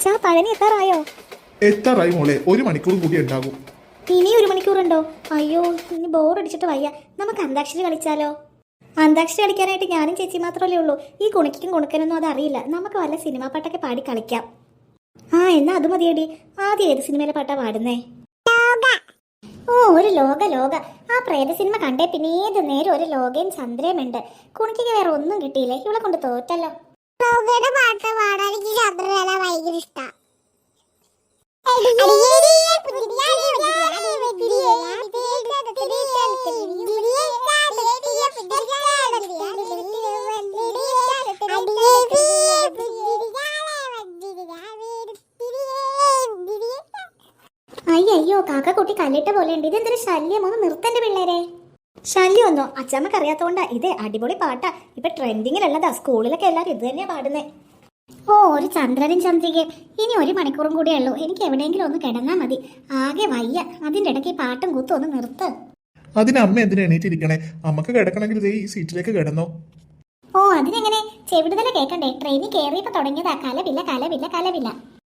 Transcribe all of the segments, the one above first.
അച്ഛാ പഴനി എത്താറായോ? എത്താറായി മോളെ. ഒരു മണിക്കൂർ കൂടി ഉണ്ടാകും. ഇനി ഒരു മണിക്കൂറുണ്ടോ? അയ്യോ ഇനി ബോറടിച്ചിട്ട് വയ്യ. നമുക്ക് അന്താക്ഷരി കളിച്ചാലോ? അന്താക്ഷരി കളിക്കാനായിട്ട് ഞാനും ചേച്ചി മാത്രമല്ലേ ഉള്ളൂ. ഈ കുണുക്കിക്കും കുണുക്കനൊന്നും അത് അറിയില്ല നമുക്ക് വല്ല സിനിമാ പാട്ടൊക്കെ പാടി കളിക്കാം. ആ എന്നാ അത് മതിയടി. ആദ്യം ഏത് സിനിമയിലെ പാട്ടാ പാടുന്നേ? ഓ ഒരു ലോക ലോക. ആ പ്രേത സിനിമ കണ്ടേ പിന്നെ ഏത് നേരം ഒരു ലോകയും ചന്ദ്രയും ഉണ്ട് കുണിക്ക് വേറെ ഒന്നും കിട്ടിയില്ലേ. ഇവളെ കൊണ്ട് തോറ്റല്ലോ. പാട്ട് പാടാൻ എനിക്ക് ഭയങ്കര അയ്യോ കാക്ക കുട്ടി കല്ലിട്ട പോലെ ഉണ്ട് ഇതെന്തൊരു ശല്യം ഒന്ന് നിർത്തന്റെ പിള്ളേരെ ശല്യം ഒന്നോ. അച്ഛമ്മക്ക് അറിയാത്തോണ്ടാ. ഇത് അടിപൊളി പാട്ടാ. ഇപ്പൊ ട്രെൻഡിങ്ങിലുള്ളതാ. സ്കൂളിലൊക്കെ എല്ലാരും ഇത് തന്നെയാ പാടുന്നേ. ഓ ഒരു ചന്ദ്രനും ചന്ദ്രികയും. ഇനി ഒരു മണിക്കൂറും കൂടിയേ ഉള്ളൂ. എനിക്ക് എവിടെയെങ്കിലും ഒന്ന് കിടന്നാ മതി. ആകെ വയ്യ. അതിന്റെ ഇടയ്ക്ക് ഈ പാട്ടും കൂത്തും ഒന്ന് നിർത്ത്. അതിന് അമ്മ എന്തിനാ എണീറ്റിരിക്കണേ? അമ്മയ്ക്ക് കിടക്കണമെങ്കിൽ ദേ ഈ സീറ്റിലേക്ക് കിടന്നോ. ഓ അതിനെങ്ങനെ? ചെവിടുതല കേക്കണ്ടേ? ട്രെയിനിൽ കയറിയപ്പോ തുടങ്ങിയതാ. കലവില്ല കലവില്ല കലവില്ല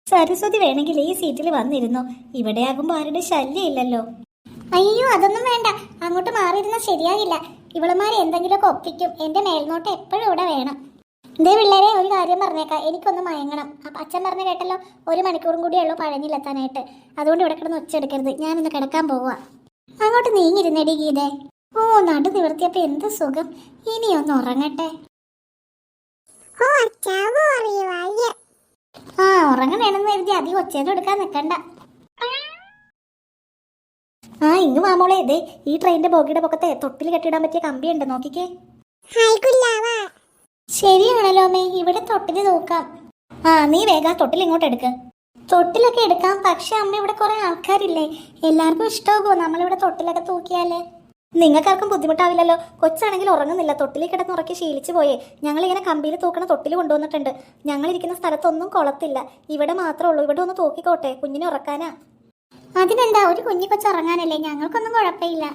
സരസ്വതി വേണമെങ്കിൽ ഈ സീറ്റിൽ വന്നിരുന്നു. ഇവിടെയാകുമ്പോ ആരുടെ ശല്യം ഇല്ലല്ലോ. അയ്യോ അതൊന്നും വേണ്ട. അങ്ങോട്ട് മാറിയിരുന്ന ശരിയാകില്ല. ഇവളുമാർ എന്തെങ്കിലുമൊക്കെ ഒപ്പിക്കും. എന്റെ മേൽനോട്ട് എപ്പോഴും ഇവിടെ വേണം. ദേ പിള്ളേരെ ഒരു കാര്യം പറഞ്ഞേക്കാം. എനിക്കൊന്ന് മയങ്ങണം. അപ്പൊ അച്ഛൻ പറഞ്ഞ കേട്ടല്ലോ ഒരു മണിക്കൂറും കൂടി ഉള്ളൂ പഴനിയിലെത്താനായിട്ട് അതുകൊണ്ട് ഇവിടെ കിടന്ന് ഒച്ചെടുക്കരുത് ഞാനൊന്ന് കിടക്കാൻ പോവാ. അങ്ങോട്ട് നീങ്ങിരുന്നേടി ഗീതേ. ഓ നടു നിവർത്തിയപ്പോ എന്ത് സുഖം. ഇനി ഒന്ന് ഉറങ്ങട്ടെ ആ ഉറങ്ങണേണെന്ന് കരുതി അധികം ഒച്ചയൊന്നും എടുക്കാൻ നിക്കണ്ട. ആ ഇങ്ങ് മാമോളെ ഇതേ ഈ ട്രെയിനിന്റെ ബോഗിയുടെ പൊക്കത്തെ തൊട്ടിൽ കെട്ടിടാൻ പറ്റിയ കമ്പി ഉണ്ട് നോക്കിക്കേ. ശരിയാണല്ലോ അമ്മേ. ഇവിടെ തൊട്ടിൽ നോക്കാം. ആ നീ വേഗം ആ തൊട്ടിൽ ഇങ്ങോട്ട് എടുക്ക്. തൊട്ടിലൊക്കെ എടുക്കാം പക്ഷെ അമ്മ ഇവിടെ കുറെ ആൾക്കാരില്ലേ. എല്ലാവർക്കും ഇഷ്ടമാകുമോ നമ്മളിവിടെ തൊട്ടിലൊക്കെ തൂക്കിയാലേ? നിങ്ങൾക്കാർക്കും ബുദ്ധിമുട്ടാവില്ലല്ലോ. കൊച്ചാണെങ്കിൽ ഉറങ്ങുന്നില്ല. തൊട്ടിലേക്ക് കിടന്ന് ഉറക്കി ശീലിച്ചു പോയേ. ഞങ്ങൾ ഇങ്ങനെ കമ്പിയിൽ തൂക്കണ തൊട്ടിൽ കൊണ്ടുവന്നിട്ടുണ്ട്. ഞങ്ങൾ ഇരിക്കുന്ന സ്ഥലത്തൊന്നും കുളത്തില്ല. ഇവിടെ മാത്രമേ ഉള്ളൂ. ഇവിടെ ഒന്ന് തൂക്കിക്കോട്ടെ കുഞ്ഞിനെ ഉറക്കാനാ. അതിനെന്താ ഒരു കുഞ്ഞി കൊച്ചു ഉറങ്ങാനല്ലേ? ഞങ്ങൾക്കൊന്നും കുഴപ്പമില്ല.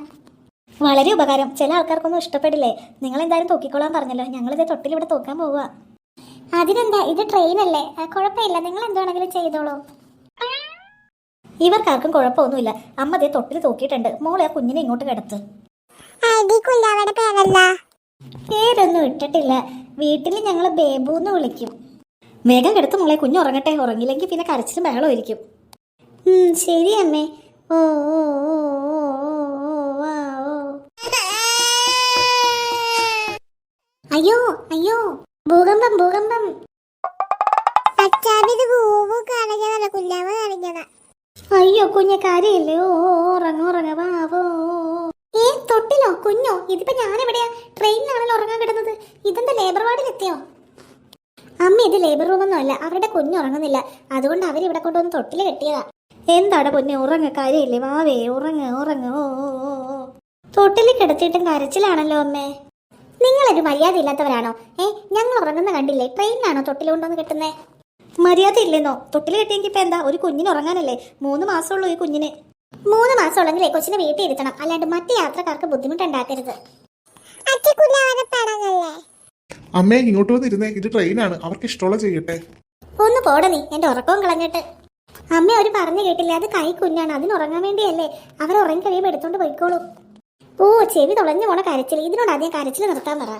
വളരെ ഉപകാരം. ചില ആൾക്കാർക്കൊന്നും ഇഷ്ടപ്പെടില്ലേ? നിങ്ങൾ എന്തായാലും തൂക്കിക്കോളാൻ പറഞ്ഞല്ലോ. ഞങ്ങൾ ഇത് തൊട്ടിൽ ഇവിടെ തൂക്കാൻ പോവുക. അതിനെന്താ ഇത് ട്രെയിൻ അല്ലേ കുഴപ്പമില്ല. നിങ്ങൾ എന്താണെങ്കിലും ചെയ്തോളൂ. ഇവർക്കാർക്കും കുഴപ്പമൊന്നുമില്ല. അമ്മ ദേ തൊട്ടിൽ തൂക്കിയിട്ടുണ്ട്. മോളെ ആ കുഞ്ഞിനെ ഇങ്ങോട്ട് കിടത്ത്. പേരൊന്നും ഇട്ടിട്ടില്ല. വീട്ടിൽ ഞങ്ങൾ ബേബു എന്ന് വിളിക്കും. വേഗം കിടത്ത് മോളെ. കുഞ്ഞ് ഉറങ്ങട്ടെ. ഉറങ്ങില്ലെങ്കിൽ പിന്നെ കരച്ചിലും ബഹളം ഇരിക്കും ഉം, ശരി അമ്മേ. ഓ ഓ ഓ ഓ ഓ ഓ ആ, ഓ. അയ്യോ അയ്യോ. ഭൂകമ്പം ഭൂകമ്പം. അയ്യോ കുഞ്ഞെ കാര്യമില്ലേ? ഓ ഉറങ്ങ. ഏ തൊട്ടിലോ കുഞ്ഞോ? ഇതിപ്പോ ഞാൻ എവിടെയാ ട്രെയിനിലാണല്ലോ ഉറങ്ങാൻ കിടന്നത്. ഇതെന്താ ലേബർ വാർഡിലെത്തിയോ അമ്മ ഇത് ലേബർ റൂമൊന്നും അല്ല അവരുടെ കുഞ്ഞ് ഉറങ്ങുന്നില്ല. അതുകൊണ്ട് അവരിവിടെ കൊണ്ടുവന്ന് തൊട്ടിൽ കെട്ടിയതാ. എന്താടാ പൊന്നെ ഉറങ്ങ കാര്യമില്ലേ? വാവേ ഉറങ്ങ ഉറങ്ങ ഓ ഓ ഓ തൊട്ടിൽ കിടത്തിയിട്ടും കരച്ചിലാണല്ലോ അമ്മേ. നിങ്ങളൊരു മര്യാദ ഇല്ലാത്തവരാണോ ഏ ഞങ്ങൾ ഉറങ്ങുന്ന കണ്ടില്ലേ? ട്രെയിനിലാണോ തൊട്ടിൽ കൊണ്ടുവന്ന് കെട്ടുന്നേ? മര്യാദ ഇല്ലെന്നോ തൊട്ടിൽ കെട്ടിയെങ്കിൽ ഇപ്പൊ എന്താ? ഒരു കുഞ്ഞിന് ഉറങ്ങാനല്ലേ? മൂന്ന് മാസമുള്ളൂ ഈ കുഞ്ഞിന്. മൂന്ന് മാസം ഉള്ളെങ്കിലേ കൊച്ചിനെ വീട്ടിൽ ഇരുത്തണം. അല്ലാണ്ട് മറ്റു യാത്രക്കാർക്ക് ബുദ്ധിമുട്ടുണ്ടാക്കരുത്. അമ്മേ ഇങ്ങോട്ട് വന്നിരുന്നേ. ഇത് ട്രെയിനാണ്. അവർക്ക് ഇഷ്ടമുള്ള ചെയ്യട്ടെ. ഒന്ന് പോട നീ. എന്റെ ഉറക്കവും കളഞ്ഞിട്ട്. അമ്മ അവർ പറഞ്ഞു കേട്ടില്ല? അത് കൈ കുഞ്ഞാണ്. അതിന് ഉറങ്ങാൻ വേണ്ടിയല്ലേ? അവർ ഉറങ്ങി കഴിയുമ്പോൾ എടുത്തോണ്ട് പോയിക്കോളൂ. ഓ ചെവി തുളഞ്ഞു പോണ കരച്ചിൽ ഇതിനോട് ആദ്യം കരച്ചിൽ നിർത്താൻ പറ.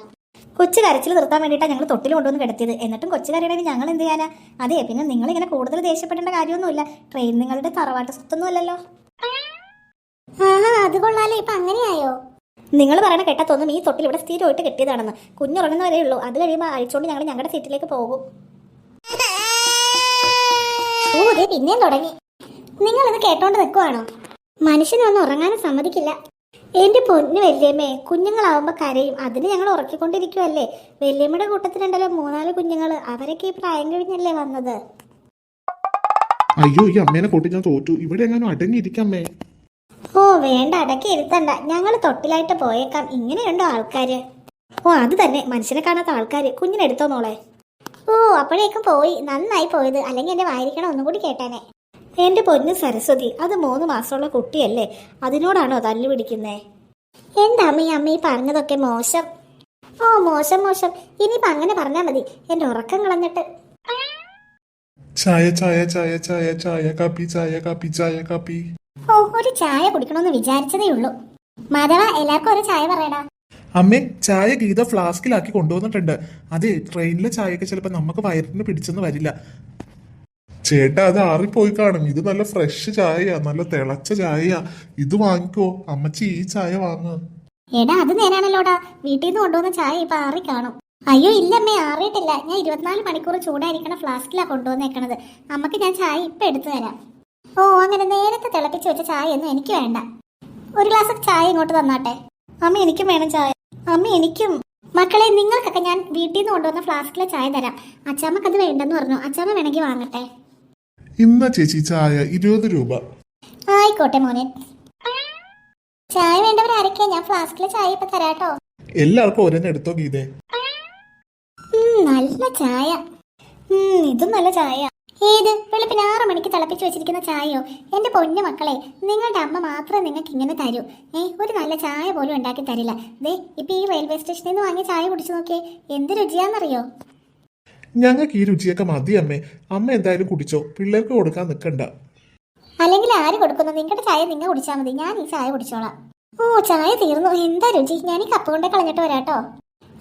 കൊച്ചു കരച്ചിൽ നിർത്താൻ വേണ്ടിയിട്ടാണ് ഞങ്ങൾ തൊട്ടിൽ കൊണ്ടുവന്ന് കിടത്തിയത്. എന്നിട്ടും കൊച്ചു കരയണമെങ്കിൽ ഞങ്ങൾ എന്ത് ചെയ്യാനാ? അതെ പിന്നെ നിങ്ങൾ ഇങ്ങനെ കൂടുതൽ ദേഷ്യപ്പെടേണ്ട കാര്യമൊന്നുമില്ല. ട്രെയിൻ നിങ്ങളുടെ തറവാട്ട് സ്വത്തൊന്നും അല്ലല്ലോ ആഹാ അത് കൊള്ളാലോ. ഇപ്പൊ അങ്ങനെയായോ? നിങ്ങൾ പറയണ കെട്ടത്തൊന്നും ഈ തൊട്ടിൽ ഇവിടെ സ്ഥിരമായിട്ട് കെട്ടിയതാണെന്ന്. കുഞ്ഞുറങ്ങുന്ന വരെ ഉള്ളൂ അത് കഴിയുമ്പോൾ അഴിച്ചുകൊണ്ട് ഞങ്ങൾ ഞങ്ങളുടെ സീറ്റിലേക്ക് പോകും. ഓ പിന്നെയും തുടങ്ങി. നിങ്ങൾ ഇത് കേട്ടോണ്ട് നിൽക്കുവാണോ മനുഷ്യനൊന്നും ഉറങ്ങാനും സമ്മതിക്കില്ല. എന്റെ പൊന്നു വല്യമ്മേ കുഞ്ഞുങ്ങളാവുമ്പോ കരയും. അതിന് ഞങ്ങൾ ഉറക്കിക്കൊണ്ടിരിക്കുവല്ലേ? വല്യമ്മയുടെ കൂട്ടത്തിലുണ്ടല്ലോ മൂന്നാൽ കുഞ്ഞുങ്ങൾ അവരൊക്കെ ഈ പ്രായം കഴിഞ്ഞല്ലേ വന്നത്? അയ്യോ ഈ അമ്മേനെ കൂട്ടി ഞാൻ തോറ്റു. ഇവിടെ എങ്ങാനും അടങ്ങിയിരിക്കമ്മേ. ഓ വേണ്ട അടക്കി ഇരുത്തണ്ട. ഞങ്ങൾ തൊട്ടിലായിട്ട് പോയേക്കാം. ഇങ്ങനെയുണ്ടോ ആൾക്കാര്? ഓ അത് തന്നെ. മനുഷ്യനെ കാണാത്ത ആൾക്കാര്. കുഞ്ഞിനെടുത്തോ മോളെ? ഓ അപ്പോഴേക്കും പോയി. നന്നായി പോയത്. അല്ലെങ്കിൽ എന്റെ വായിരിക്കണം ഒന്നും കൂടി കേട്ടാനെ. എന്റെ പൊന്ന് സരസ്വതി അത് മൂന്ന് മാസമുള്ള കുട്ടിയല്ലേ. അതിനോടാണോ തല്ലു പിടിക്കുന്നേ? എന്താ അമ്മ ഈ അമ്മ ഈ പറഞ്ഞതൊക്കെ മോശം? ഓ മോശം മോശം. ഇനിയിപ്പോ അങ്ങനെ പറഞ്ഞാ മതി. എന്റെ ഉറക്കം കളഞ്ഞിട്ട്. ചായ ചായ ചായ ചായ ചായ കാപ്പി ചായ കാപ്പി ചായ കാപ്പി. ഓ ഒരു ചായ കുടിക്കണമെന്ന് വിചാരിച്ചതേ ഉള്ളൂ. മാധവ എല്ലാവർക്കും ഒരു ചായ പറയടാ. അമ്മേ ചായ ഗീത ഫ്ലാസ്കിലാക്കി കൊണ്ടുവന്നിട്ടുണ്ട്. അതെ ട്രെയിനിലെ ചായയൊക്കെ ചിലപ്പോൾ നമുക്ക് വയറിന് പിടിച്ചെന്ന് വരില്ല. ചേട്ടാ അത് ആറിപ്പോയി കാണും. ഇത് നല്ല ഫ്രഷ് ചായയാ നല്ല തിളച്ച ചായയാ. ഇത് വാങ്ങിക്കോ. അമ്മച്ചി ഈ ചായ വാങ്ങ. എടാ അത് നേരാണല്ലോടാ. വീട്ടിൽ നിന്ന് കൊണ്ടുവന്ന ചായ ഇപ്പൊ ആറി കാണും. അയ്യോ ഇല്ലമ്മേ ആറിയിട്ടില്ല. ഞാൻ ഇരുപത്തിനാല് മണിക്കൂർ ചൂടായിരിക്കണ ഫ്ലാസ്കിലാ കൊണ്ടുവന്നേക്കണത്. അമ്മയ്ക്ക് ഞാൻ ചായ ഇപ്പൊ എടുത്തു തരാം. ഓ അങ്ങനെ നേരത്തെ തിളപ്പിച്ച് വെച്ച ചായ ഒന്നും എനിക്ക് വേണ്ട. ഒരു ഗ്ലാസ് ചായ ഇങ്ങോട്ട് തന്നാട്ടെ. അമ്മ എനിക്കും വേണം ചായ. അമ്മ എനിക്കും. മക്കളെ നിങ്ങൾക്കൊക്കെ ഞാൻ വീട്ടിൽ നിന്ന് കൊണ്ടുവന്ന ഫ്ലാസ്കിലെ ചായ തരാം. അച്ചാമ്മക്ക് അത് വേണ്ടെന്ന് പറഞ്ഞു. അച്ചാമ്മ വേണമെങ്കിൽ വാങ്ങട്ടെ. ഇന്ന ചേച്ചി ചായ ഇരുപത് രൂപ. ആയിക്കോട്ടെ മോനെ. ചായ വേണ്ടവർ ആരൊക്കെയാ? ഞാൻ ഫ്ലാസ്കിലെ ചായ ഇപ്പൊ തരാട്ടോ എല്ലാവർക്കും ഒരെണ്ണം എടുത്തോ ഗീതേ? നല്ല ചായ. ഇതും നല്ല ചായ. ഏത്? വെളുപ്പിന് ആറ് മണിക്ക് തിളപ്പിച്ച് വെച്ചിരിക്കുന്ന ചായയോ? എന്റെ പൊന്നു മക്കളെ നിങ്ങളുടെ അമ്മ മാത്രമേ നിങ്ങൾക്ക് ഇങ്ങനെ തരൂ. ഏ ഒരു നല്ല ചായ പോലും ഉണ്ടാക്കി തരില്ല. ദേ ഇപ്പൊ ഈ റെയിൽവേ സ്റ്റേഷനിൽ നിന്ന് വാങ്ങിയ ചായ കുടിച്ചു നോക്കിയേ. എന്ത് രുചിയാണെന്നറിയോ ഞങ്ങൾക്ക് ഈ രുചിയൊക്കെ മതി അമ്മേ. അമ്മ എന്തായാലും കുടിച്ചോ. പിള്ളേർക്ക് കൊടുക്കാൻ നിൽക്കണ്ട അല്ലെങ്കിൽ ആര് കൊടുക്കുന്നു? നിങ്ങളുടെ ചായ നിങ്ങൾ കുടിച്ചാൽ മതി. ഞാൻ ഈ ചായ കുടിച്ചോളാം. ഓ ചായ തീർന്നു. എന്താ രുചി? ഞാൻ ഈ കപ്പ് കൊണ്ടേ കളഞ്ഞിട്ട് വരാട്ടോ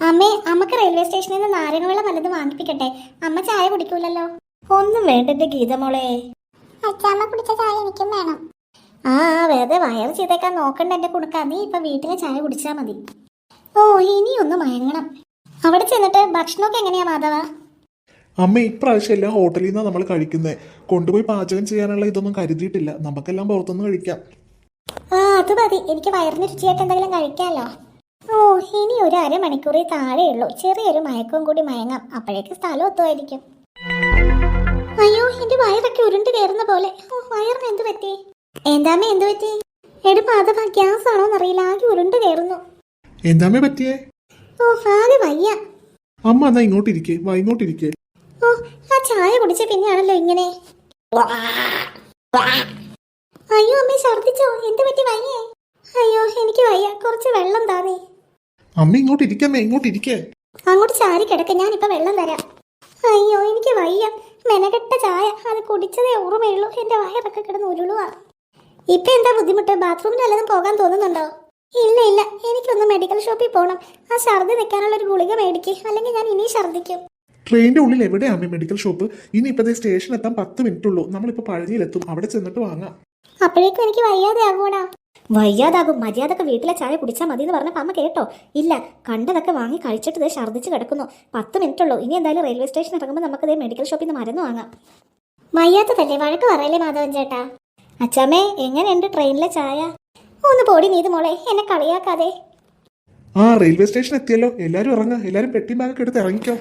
അമ്മേ അമ്മയ്ക്ക് റെയിൽവേ സ്റ്റേഷനിൽ നിന്ന് നാരങ്ങ വെള്ളം വല്ലതും വാങ്ങിപ്പിക്കട്ടെ. അമ്മ ചായ കുടിക്കൂലല്ലോ. ഒന്നും വേണ്ടെന്റെ ഗീതമോളെ അച്ചാമ്മ കുടിച്ച ചായ എനിക്കും വേണം. ആ വേറെ വെറുതെ വയറ് ചെയ്തേക്കാൻ നോക്കണ്ട എന്റെ കുടുക്ക. നീ ഇപ്പൊ വീട്ടിലെ ചായ കുടിച്ചാ മതി. ഓ ഇനി ഒന്ന് മയങ്ങണം. അവിടെ ചെന്നിട്ട് ഭക്ഷണമൊക്കെ എങ്ങനെയാ മാധവ? അമ്മ ഇപ്രാവശ്യം എല്ലാം ഹോട്ടലിൽ നിന്നാണ് നമ്മൾ കഴിക്കുന്നത് കൊണ്ടുപോയി പാചകം ചെയ്യാനുള്ള ഇതൊന്നും കരുതിയിട്ടില്ല. നമുക്കെല്ലാം പുറത്തുനിന്ന് കഴിക്കാം. ആ അത് മതി. എനിക്ക് വയറിന് രുചിയായിട്ട് എന്തെങ്കിലും കഴിക്കാമല്ലോ ഓ ഇനി ഒരു അരമണിക്കൂറിൽ താഴെയുള്ളൂ. ചെറിയൊരു മയക്കവും കൂടി മയങ്ങാം. അപ്പോഴേക്ക് സ്ഥലം ഒത്തുമായിരിക്കും അയ്യോ എന്റെ വയറൊക്കെ ഉരുണ്ട് കയറുന്ന പോലെ. വയറിന് എന്ത് പറ്റി? എന്താമേ എന്ത് പറ്റി? എടി മാധവ ഗ്യാസ് ആണോന്നറിയില്ല ആകെ ഉരുണ്ട് കയറുന്നു. എന്താമേ പറ്റിയേ? ഓ ആകെ വയ്യ. അമ്മ എന്നാ ഇങ്ങോട്ടിരിക്കേ വാ ഇങ്ങോട്ടിരിക്കേ. ഓ ആ ചായ കുടിച്ച പിന്നെയാണല്ലോ ഇങ്ങനെ. അയ്യോ അമ്മ ഛർദിച്ചോ എന്ത് പറ്റി വയ്യേ? അയ്യോ എനിക്ക് വയ്യ കുറച്ച് വെള്ളം താമേ അമ്മ ഇങ്ങോട്ട് ഇരിക്കാമേ ഇങ്ങോട്ട് ഇരിക്കേ അങ്ങോട്ട് ചാരി കിടക്ക ഞാനിപ്പോ വെള്ളം തരാം. അയ്യോ എനിക്ക് വയ്യ. മെനകെട്ട ചായ. അത് കുടിച്ചതേ ഓർമ്മയുള്ളൂ. എന്റെ വയറൊക്കെ കിടന്ന് ഉരുളുവാണ് ഇപ്പൊ എന്താ ബുദ്ധിമുട്ട്? ബാത്റൂമിൽ വല്ലതും പോകാൻ തോന്നുന്നുണ്ടോ? ഇല്ല ഇല്ല. എനിക്കൊന്ന് മെഡിക്കൽ ഷോപ്പിൽ പോകണം ആ ഛർദി നിൽക്കാനുള്ള ഒരു ഗുളിക മേടിക്ക്. അല്ലെങ്കിൽ ഞാൻ ഇനി ഛർദിക്കും. ട്രെയിനിന്റെ ഉള്ളിൽ എവിടെയാണ് മെഡിക്കൽ ഷോപ്പ് ഇനി ഇപ്പത്തെ സ്റ്റേഷൻ എത്താൻ പത്ത് മിനിറ്റ് ഉള്ളൂ. നമ്മളിപ്പോ പഴനിയിലെത്തും. അവിടെ ചെന്നിട്ട് വാങ്ങാം. അപ്പോഴേക്കും എനിക്ക് വയ്യാതെ ആകൂടാ വയ്യാതാകും മര്യാദയ്ക്ക് വീട്ടിലെ ചായ കുടിച്ചാൽ മതി എന്ന് പറഞ്ഞപ്പോൾ അമ്മ കേട്ടോ ഇല്ല കണ്ടതൊക്കെ വാങ്ങി കഴിച്ചിട്ട് ഇത് ഛർദ്ദിച്ച് കിടക്കുന്നു. പത്ത് മിനിറ്റ് ഉള്ളൂ ഇനി എന്തായാലും റെയിൽവേ സ്റ്റേഷൻ ഇറങ്ങുമ്പോൾ നമുക്ക് ഇതേ മെഡിക്കൽ ഷോപ്പിൽ നിന്ന് മരുന്ന് വാങ്ങാം. വയ്യാത്തതല്ലേ? വഴക്ക് പറയല്ലേ മാധവൻ ചേട്ടാ? അച്ഛമ്മേ എങ്ങനെയുണ്ട് ട്രെയിനിലെ ചായ? ഒന്ന് പോടി നീത് മോളെ എന്നെ കളിയാക്കാതെ. ആ റെയിൽവേ സ്റ്റേഷൻ എത്തിയല്ലോ. എല്ലാരും ഇറങ്ങാം. എല്ലാരും പെട്ടി ബാഗൊക്കെ എടുത്ത് ഇറങ്ങിക്കോ.